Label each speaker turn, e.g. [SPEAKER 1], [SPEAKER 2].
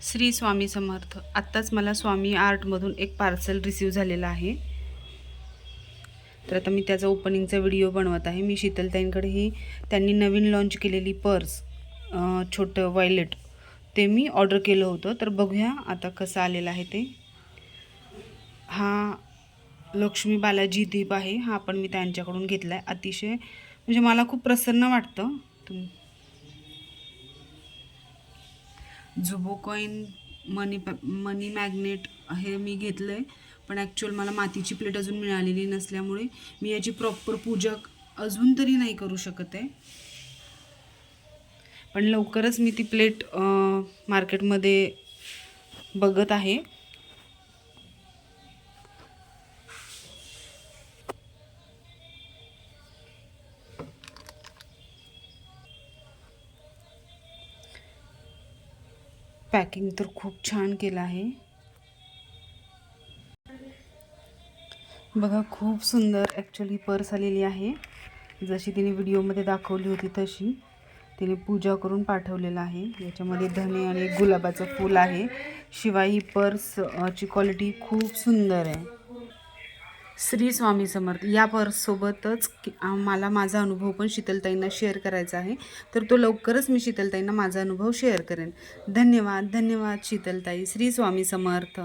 [SPEAKER 1] श्री स्वामी समर्थ. आत्ताच मला स्वामी आर्टमधून एक पार्सल रिसीव झालेलं आहे. तर आता मी त्याचा ओपनिंगचा व्हिडिओ बनवत आहे. मी शीतलताईंकडे ही त्यांनी नवीन लॉन्च केलेली पर्स छोटं वॉयलेट ते मी ऑर्डर केलं होतं. तर बघूया आता कसं आलेलं आहे ते. हा लक्ष्मी बालाजी दीप आहे. हा पण मी त्यांच्याकडून घेतला आहे अतिशय म्हणजे मला खूप प्रसन्न वाटतं. तुम जुबो कॉईन मनी पॅ- मनी मॅग्नेट हे मी घेतलं आहे पण ॲक्च्युअल मला मातीची प्लेट अजून मिळालेली नसल्यामुळे मी याची प्रॉपर पूजा अजून तरी नाही करू शकत आहे. पण लवकरच मी ती प्लेट मार्केटमध्ये बघत आहे. पॅकिंग तर खूप छान केलं आहे. बघा खूप सुंदर ॲक्च्युली पर्स आलेली आहे. जशी तिने व्हिडिओमध्ये दाखवली होती तशी तिने पूजा करून पाठवलेलं आहे. याच्यामध्ये धने आणि गुलाबाचं फूल आहे. शिवाय ही पर्स ची क्वालिटी खूप सुंदर आहे. श्री स्वामी समर्थ या पर्ससोबतच की- मला माझा अनुभव पण शीतलताईंना शेअर करायचा आहे. तर तो लवकरच मी शीतलताईंना माझा अनुभव शेअर करेन. धन्यवाद धन्यवाद शीतलताई. श्री स्वामी समर्थ.